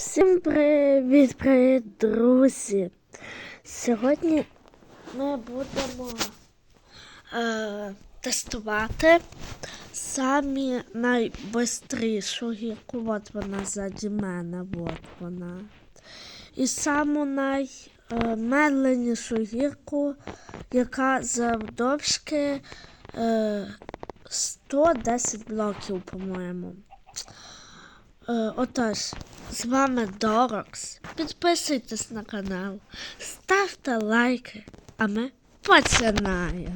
Всім привіт, привіт, друзі! Сьогодні ми будемо е, тестувати самі найбистрішу гірку. От вона ззаді мене, от вона. І саму наймедленнішу гірку, яка завдовжки е, 110 блоків, по-моєму. Е, Отож, з вами Дорокс. Підписуйтесь на канал, ставте лайки, а ми починаємо.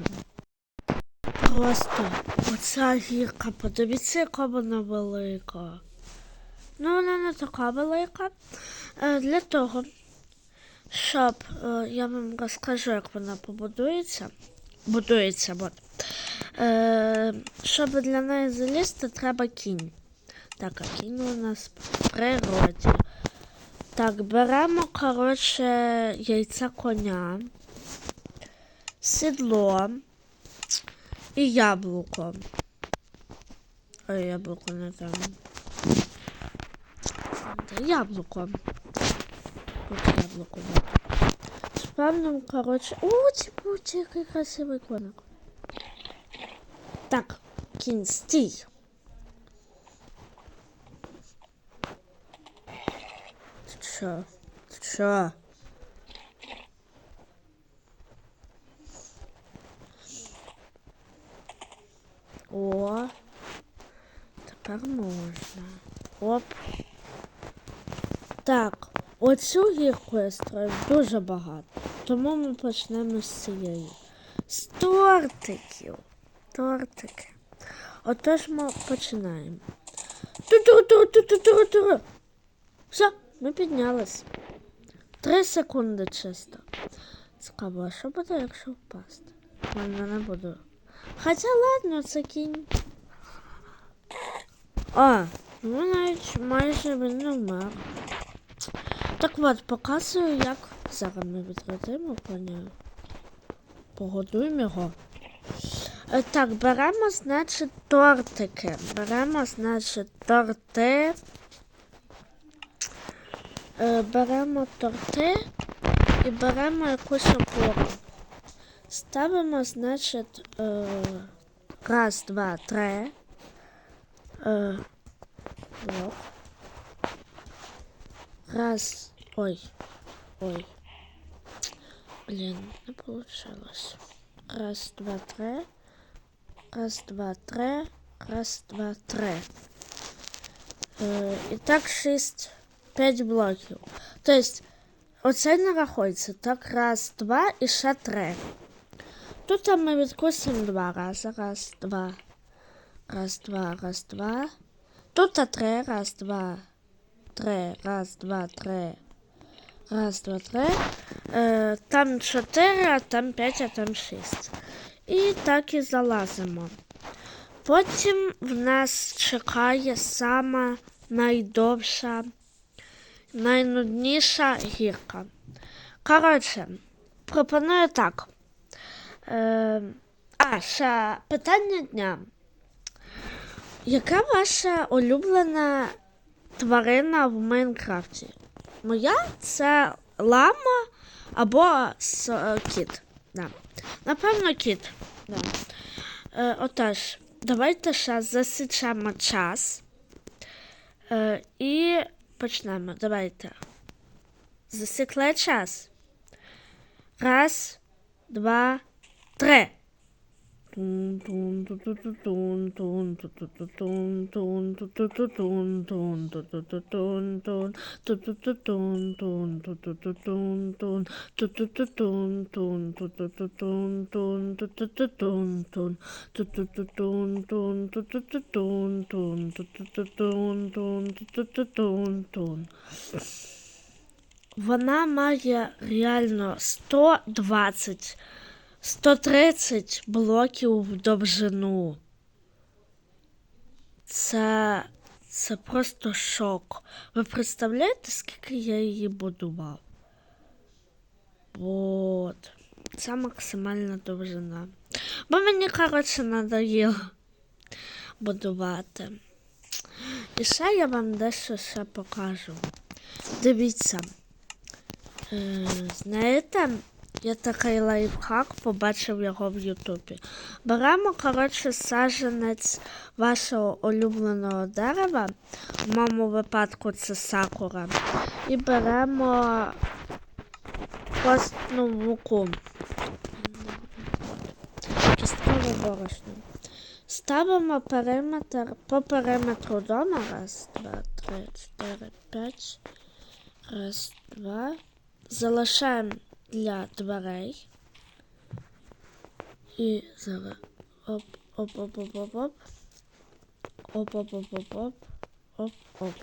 Просто оця гірка, подивіться, яка вона велика. Ну, вона не така велика. Е, для того, щоб е, я вам розкажу, як вона побудується. Будується, от. Е, щоб для неї залізти, треба кінь. Так, а кінь у нас в природі. Так, беремо, коротше, яйця коня, сідло і яблуко. Ой, яблуко не там. Яблуко. Тут яблуко. Спавним, коротше. О, ці який красивий коник. Так, кінь, стій. Що? Що? О, тепер можна. Оп. Так, оцю гірку я строю дуже багато. Тому ми почнемо з цієї. З тортиків. Тортики. Отож ми починаємо. Ту-ту-ту-ту-ту-ту-ту. Все, ми піднялись. Три секунди чисто. Цікаво, а що буде, якщо впасти? Ладно, не буду. Хоча ладно, це кінь. А, ну навіть майже він не вмер. Так от, показую, як зараз ми відродимо коня. Погодуємо його. Е, Так, беремо, значить, тортики. Беремо, значить, торти. Е, беремо торти і беремо якусь опору. Ставимо, значить, е, раз, два, три. Е. Раз. Ой. Ой. Блін, не получилось. Раз, два, три. Раз, два, три. Раз, два, три. І так шість, п'ять блоків. Тобто, оце не рахується. Так, раз, два і ще три. Тут ми відкусимо два рази. Раз, два. Раз, два, раз, два. Тут три. Раз, два, три. Раз, два, три. Раз, два, три. Е, там чотири, а там п'ять, а там шість. І так і залазимо. Потім в нас чекає сама найдовша, найнудніша гірка. Коротше, пропоную так. Е, а, ще питання дня. Яка ваша улюблена тварина в Майнкрафті? Моя це лама або е, кіт. Да. Напевно, кіт. Да. Е, отож, давайте ще засічемо час. Е, і почнемо. Давайте. Засекли час. Раз, два, три. Вона має реально 120 130 блоків в довжину. Це, це просто шок. Ви представляєте, скільки я її будував? От. Це максимальна довжина. Бо мені, коротше, надоїло будувати. І ще я вам дещо ще покажу. Дивіться. Е, знаєте, я такий лайфхак побачив його в Ютубі. Беремо, коротше, саджанець вашого улюбленого дерева. В моєму випадку це сакура. І беремо костну муку. Кісткове борошно. Ставимо периметр по периметру дома. Раз, два, три, чотири, п'ять. Раз, два. Залишаємо для дверей. І зараз. Оп, оп, оп, оп, оп, оп. Оп, оп, оп, оп, оп. Оп, оп.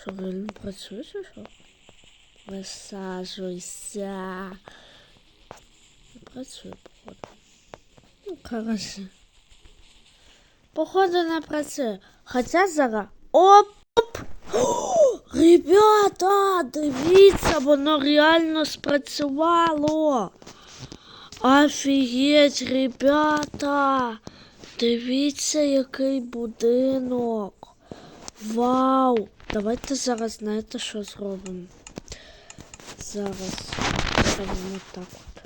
Що він працює, чи що? Висаджуйся. Не працює, походу. Ну, коротше. Походу не працює. Хоча зараз. Оп! оп. Ребята, дивіться, воно реально спрацювало. Офігеть, ребята. Дивіться, який будинок. Вау! Давайте зараз знаєте, що зробимо. Зараз ставимо так от.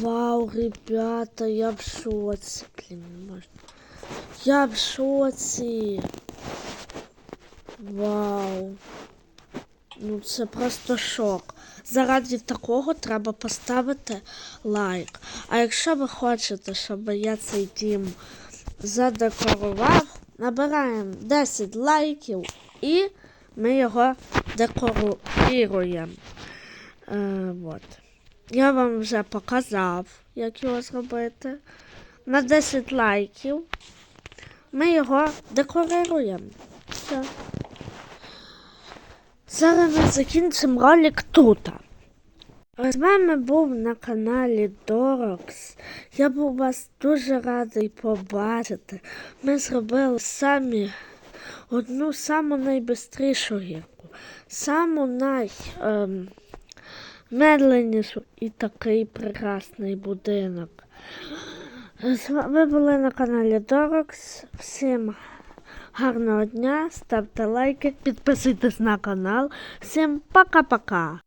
Вау, ребята, я в шоці. Блін, не можна. Я в шоці. Вау. Ну це просто шок. Заради такого треба поставити лайк. А якщо ви хочете, щоб я цей дім задекорував, набираємо 10 лайків і ми його декоруємо. Е, вот. Я вам вже показав, як його зробити. На 10 лайків ми його декоруємо. Все. Зараз ми закінчимо ролик тут. З вами був на каналі Дорокс. Я був вас дуже радий побачити. Ми зробили самі одну саму найбистрішу гірку, саму най. Ем, і такий прекрасний будинок. Ви були на каналі Дорокс. Всім гарного дня, ставте лайки, підписуйтесь на канал. Всім пока-пока!